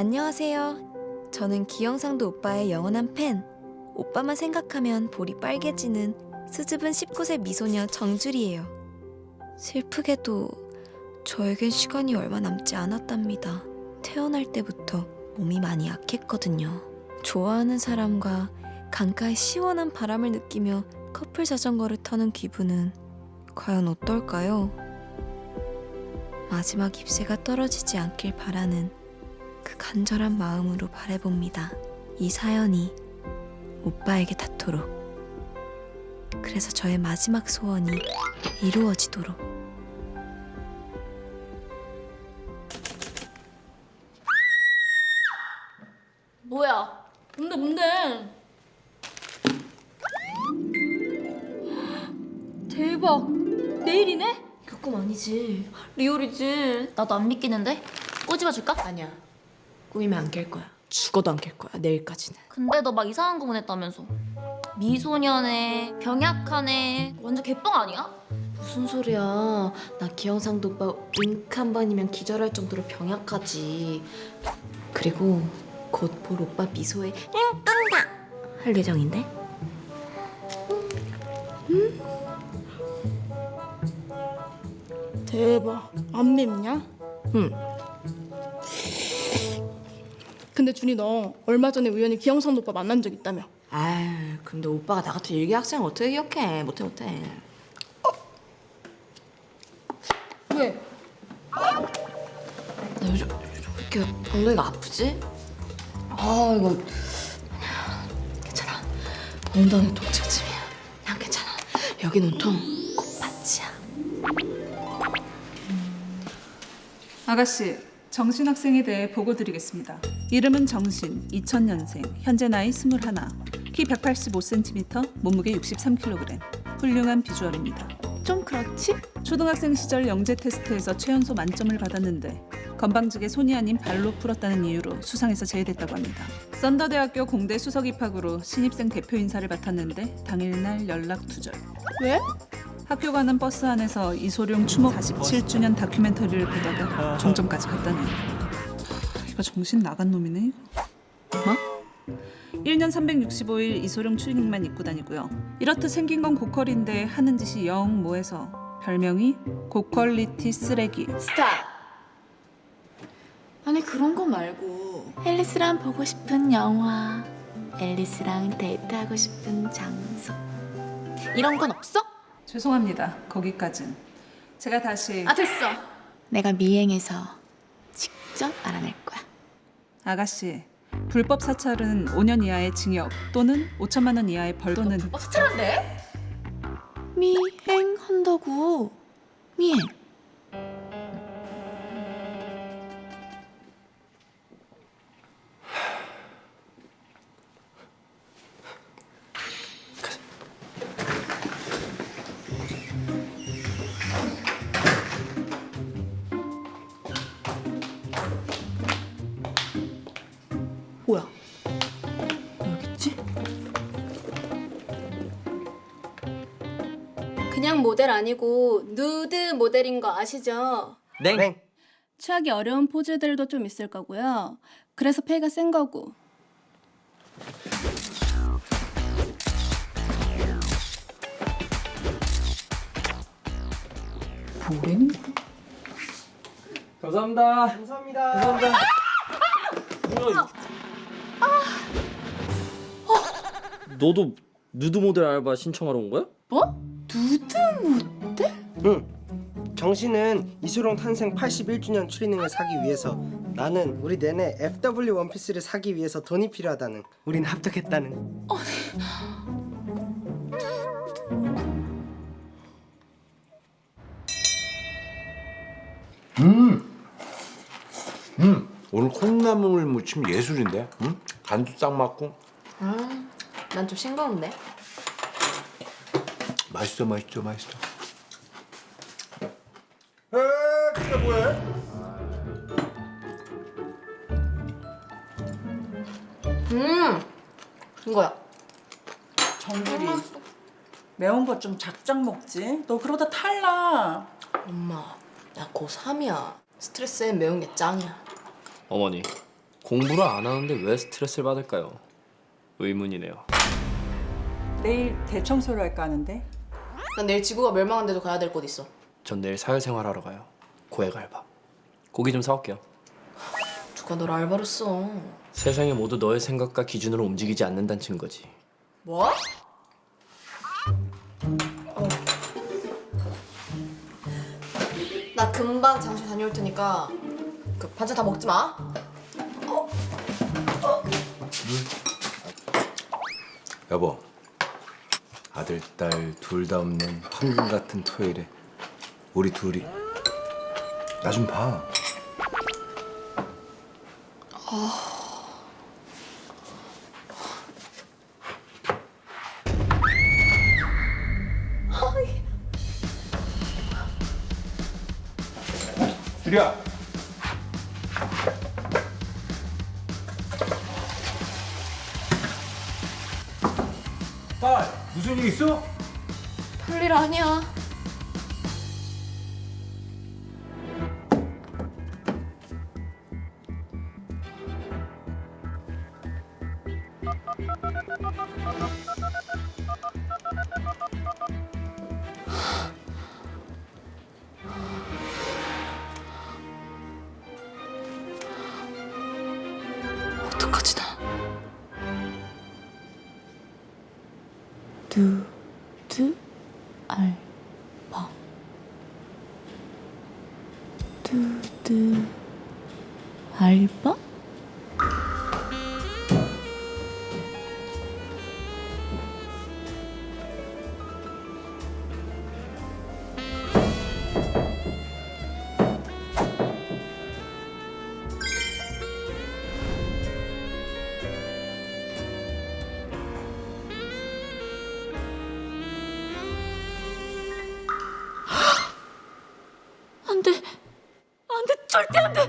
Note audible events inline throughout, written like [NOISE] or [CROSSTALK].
안녕하세요. 저는 기영상도 오빠의 영원한 팬. 오빠만 생각하면 볼이 빨개지는 수줍은 19세 미소녀 정주리예요. 슬프게도 저에겐 시간이 얼마 남지 않았답니다. 태어날 때부터 몸이 많이 약했거든요. 좋아하는 사람과 강가의 시원한 바람을 느끼며 커플 자전거를 타는 기분은 과연 어떨까요? 마지막 잎새가 떨어지지 않길 바라는 그 간절한 마음으로 바래봅니다. 이 사연이 오빠에게 닿도록. 그래서 저의 마지막 소원이 이루어지도록. 뭐야? 뭔데 뭔데? 대박! 내일이네? 그꿈 아니지. 리얼이지. 나도 안 믿기는데? 꼬집어 줄까? 아니야. 꾸미면 안 깰 거야. 죽어도 안 깰 거야. 내일까지는. 근데 너 막 이상한 거 보냈다면서. 미소년에 병약하네. 완전 개뻥 아니야? 무슨 소리야. 나 기영상도 오빠 윙크 한 번이면 기절할 정도로 병약하지. 그리고 곧 볼 오빠 미소에 윙끈다 할 예정인데? 대박. 안 맵냐? 응. 근데 준이 너 얼마 전에 우연히 기영선 오빠 만난 적 있다며. 아유, 근데 오빠가 나 같은 일개 학생 어떻게 기억해? 못해 못해. 왜? 나 요즘, 이렇게 엉덩이가 아프지? 아 이거 괜찮아. 엉덩이 통증쯤이야. 그냥 괜찮아. 여긴 온통 콧받치야. 아가씨, 정신 학생에 대해 보고 드리겠습니다. 이름은 정신, 2000년생, 현재 나이 21, 키 185cm, 몸무게 63kg, 훌륭한 비주얼입니다. 좀 그렇지? 초등학생 시절 영재 테스트에서 최연소 만점을 받았는데 건방지게 손이 아닌 발로 풀었다는 이유로 수상해서 제외됐다고 합니다. 썬더대학교 공대 수석 입학으로 신입생 대표 인사를 맡았는데 당일날 연락 투절. 왜? 학교 가는 버스 안에서 이소룡 추모 47주년 다큐멘터리를 보다가 종점까지 갔다니. 이거 정신 나간 놈이네. 뭐? 1년 365일 이소룡 추리닝만 입고 다니고요. 이렇듯 생긴 건 고퀄인데 하는 짓이 영 뭐해서 별명이 고퀄리티 쓰레기. 스탑. 아니 그런 거 말고 앨리스랑 보고 싶은 영화, 앨리스랑 데이트하고 싶은 장소 이런 건 없어? 죄송합니다. 거기까진. 제가 다시 아 됐어. 내가 미행해서 직접 알아낼 거야. 아가씨 불법 사찰은 5년 이하의 징역 또는 5천만 원 이하의 벌 또는 어 사찰한데? 미행한다고. 미행. 그냥 모델 아니고 누드 모델인 거 아시죠? 네. 취하기 어려운 포즈들도 좀 있을 거고요. 그래서 폐가 센 거고. 감사합니다. 감사합니다. 감사합니다. 뭐야? 너도 누드 모델 알바 신청하러 온 거야? 응. 정신은 이소룡 탄생 81주년 추리닝을 사기 위해서 나는 우리 내내 FW 원피스를 사기 위해서 돈이 필요하다는 우린 합격했다는 음, 오늘 콩나물 무침 예술인데, 음? 간도 딱 맞고 아, 난좀 싱거운데. 맛있어, 맛있어, 맛있어. 음, 이거야. 정규리 매운 거 좀 작작 먹지. 너 그러다 탈나. 엄마, 나 고3이야. 스트레스엔 매운 게 짱이야. 어머니 공부를 안 하는데 왜 스트레스를 받을까요? 의문이네요. 내일 대청소를 할까 하는데 난 내일 지구가 멸망한 데도 가야 될 곳 있어. 전 내일 사회생활하러 가요. 고액 알바. 고기 좀 사올게요. 누가 널 알바로 써? 세상이 모두 너의 생각과 기준으로 움직이지 않는다는 증거지. 뭐? 나 금방 장실 다녀올 테니까 그 반찬 다 먹지 마. 여보 아들 딸 둘 다 없는 황금 같은 토요일에 우리 둘이 나 좀 봐. 유리야. 딸 무슨 일 있어? 별일 아니야. 두두 알바 두두 알바? 절대 안 돼.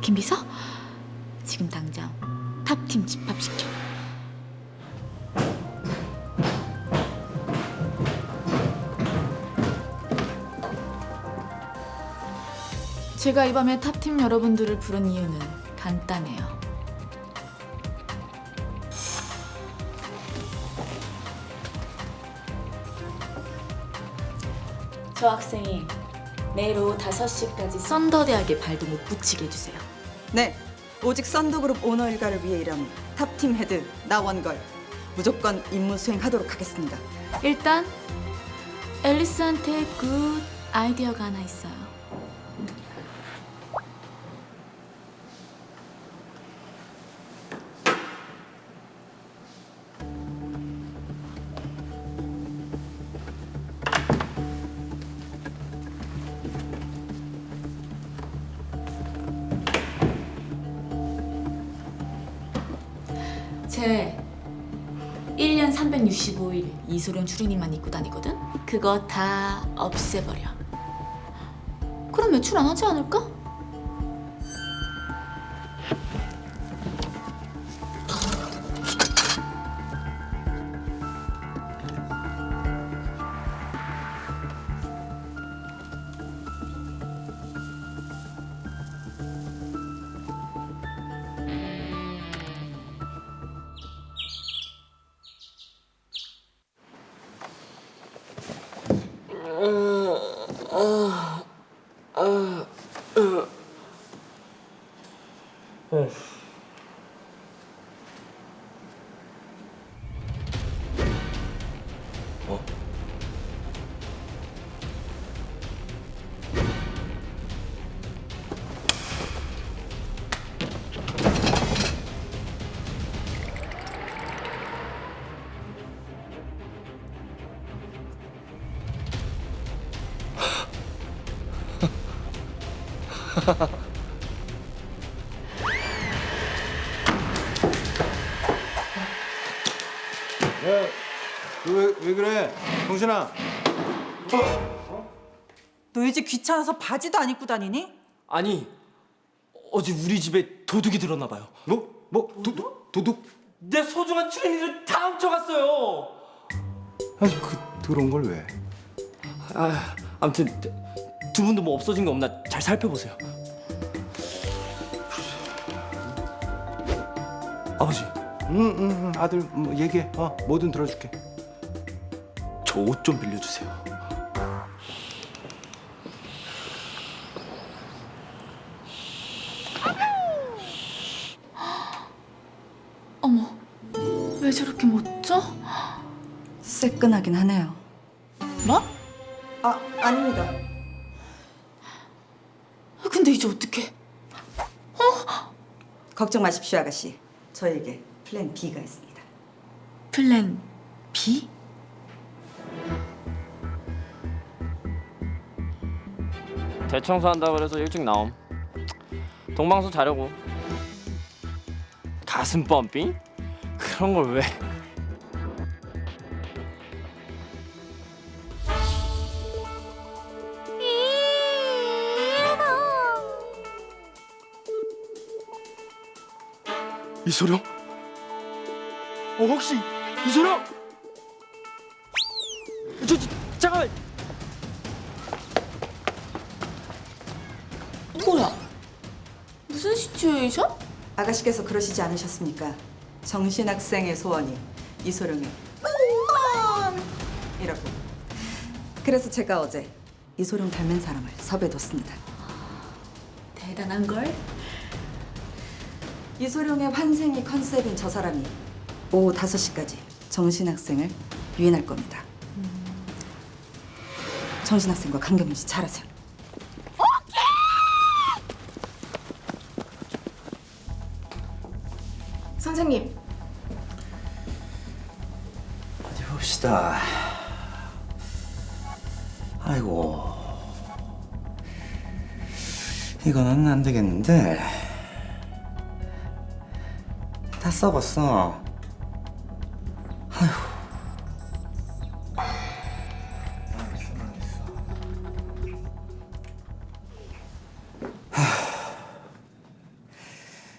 김비서? 지금 당장 탑팀 집합시켜. 제가 이 밤에 탑팀 여러분들을 부른 이유는 간단해요. 저 학생이 내일 오후 5시까지 썬더대학에 발도 못 붙이게 해주세요. 네 오직 썬더그룹 오너 일가를 위해 일하는 탑팀 헤드 나원걸 무조건 임무 수행하도록 하겠습니다 일단 앨리스한테 굿 아이디어가 하나 있어요. 제 1년 365일 이소룡 추리닝만 입고 다니거든? 그거 다 없애버려. 그럼 외출 안 하지 않을까? [LAUGHS] 왜, 왜 그래? 정신아. 너 이제 귀찮아서 바지도 안 입고 다니니? 아니 어제 우리 집에 도둑이 들었나 봐요. 뭐? 뭐? 도둑? 도둑? 내 소중한 추리닝을 다 훔쳐갔어요. 아니 그 들어온 걸 왜? 아, 아무튼 두 분도 뭐 없어진 거 없나 잘 살펴보세요. 아버지, 응, 응, 응, 아들 뭐 얘기해. 어, 뭐든 들어줄게. 저 옷 좀 빌려주세요. 어머, 왜 저렇게 멋져? 새끈하긴 하네요. 뭐? 아, 아닙니다. 아, 근데 이제 어떡해? 걱정 마십시오, 아가씨. 저에게 플랜 B가 있습니다. 플랜 B? 대청소 한다 그래서 일찍 나옴. 동방서 자려고. 가슴 펌핑? 그런 걸 왜? 이소룡? 어 혹시 이소룡? 저, 저 잠깐만. 뭐야? 무슨 시츄에이션? 아가씨께서 그러시지 않으셨습니까? 정신학생의 소원이 이소룡의 이라고. 그래서 제가 어제 이소룡 닮은 사람을 섭외뒀습니다. 대단한 걸. 이소룡의 환생이 컨셉인 저 사람이 오후 5시까지 정신학생을 유인할 겁니다. 정신학생과 강경민 씨 잘하세요. 선생님, 어디 봅시다. 아이고. 이거는 안 되겠는데. 다 썩었어. 아휴.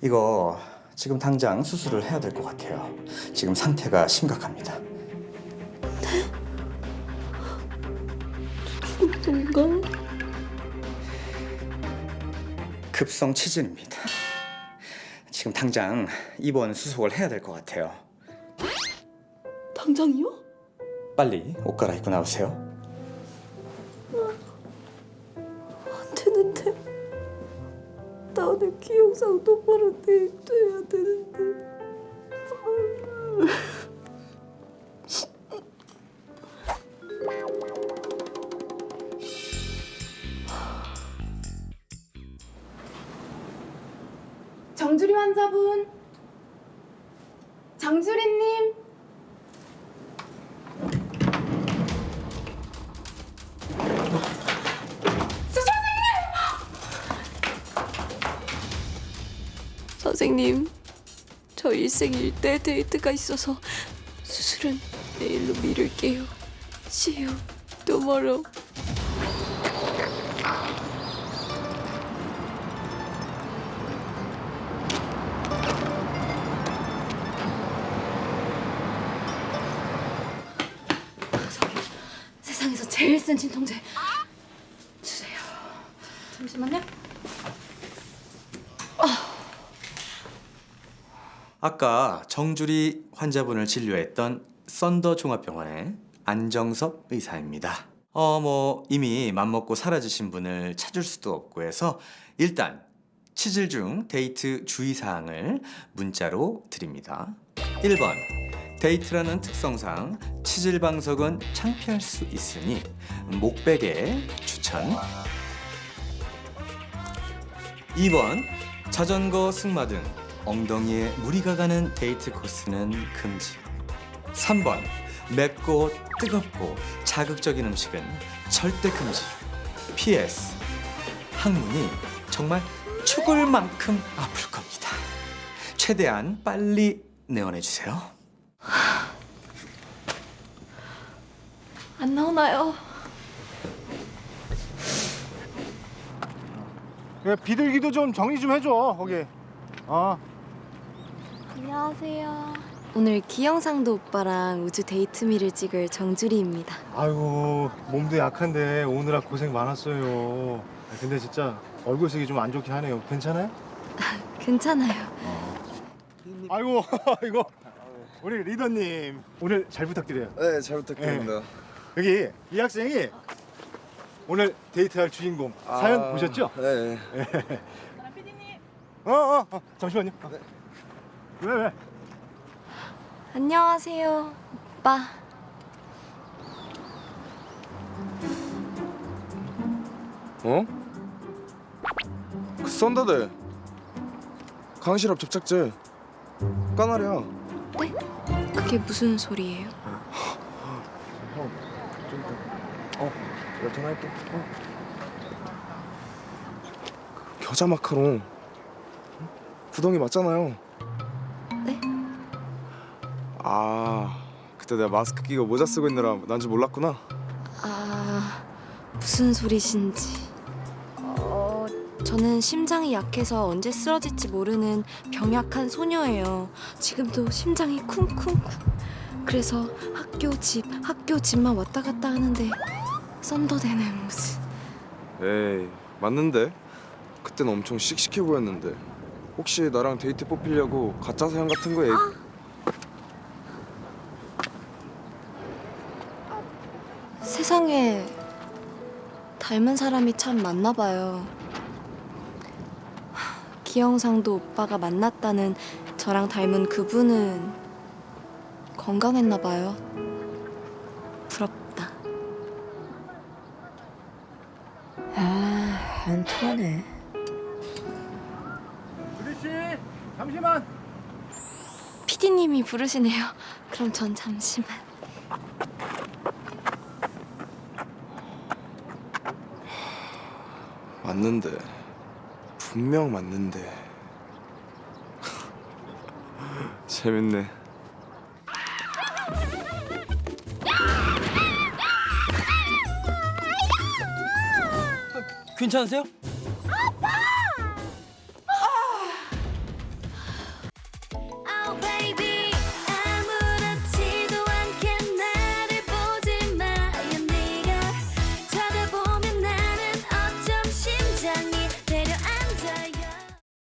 이거 지금 당장 수술을 해야 될 것 같아요. 지금 상태가 심각합니다. 급성 치질입니다. 지금 당장 입원 수속을 해야 될 것 같아요. 당장이요? 빨리 옷 갈아입고 나오세요. 안 되는데. 나 오늘 기영상 똑바로 데이트해야 되는데. 선생님, 저 일생일대 데이트가 있어서 수술은 내일로 미룰게요. See you tomorrow. 세상에서 제일 센 진통제. 주세요. 잠시만요. 아까 정주리 환자분을 진료했던 썬더 종합병원의 안정섭 의사입니다. 어, 뭐 이미 맘먹고 사라지신 분을 찾을 수도 없고 해서 일단 치질 중 데이트 주의사항을 문자로 드립니다. 1번 데이트라는 특성상 치질 방석은 창피할 수 있으니 목베개 추천 2번 자전거 승마 등 엉덩이에 무리가 가는 데이트 코스는 금지 3번 맵고 뜨겁고 자극적인 음식은 절대 금지 PS 항문이 정말 죽을 만큼 아플 겁니다 최대한 빨리 내원해 주세요 안 나오나요? 비둘기도 좀 정리 좀 해줘 거기. 어. 안녕하세요. 오늘 기영상도 오빠랑 우주 데이트미를 찍을 정주리입니다. 아이고 몸도 약한데 오느라 고생 많았어요. 아, 근데 진짜 얼굴색이 좀 안 좋긴 하네요. 괜찮아요? [LAUGHS] 괜찮아요. 아이고 [LAUGHS] 이거 우리 리더님 오늘 잘 부탁드려요. 네, 잘 부탁드립니다. 여기 이 학생이 오늘 데이트할 주인공 사연 보셨죠? 네. [LAUGHS] 어, 어, 어 잠시만요. 어. 왜 왜? 안녕하세요, 오빠. 어? 그 썬더들 강실업 접착제 까나리야. 네? 그게 무슨 소리예요? 어, 내가 전화할게. 어. 겨자 마카롱. 구덩이 맞잖아요. 네? 아, 그때 내가 마스크 끼고 모자 쓰고 있느라 난 줄 몰랐구나. 아, 무슨 소리신지. 어, 저는 심장이 약해서 언제 쓰러질지 모르는 병약한 소녀예요. 지금도 심장이 쿵쿵쿵. 그래서 학교 집, 학교 집만 왔다 갔다 하는데 썬더대는 무슨. 에이, 맞는데. 그땐 엄청 씩씩해 보였는데. 혹시 나랑 데이트 뽑히려고 가짜 사연 같은 거 얘기... 세상에 닮은 사람이 참 많나 봐요. 하, 기영상도 오빠가 만났다는 저랑 닮은 그분은 건강했나 봐요. 부럽다. 아, 안 통하네. 주리 씨 잠시만. 피디님이 부르시네요. 그럼 전 잠시만. 맞는데. 분명 맞는데. [LAUGHS] 재밌네. 괜찮으세요?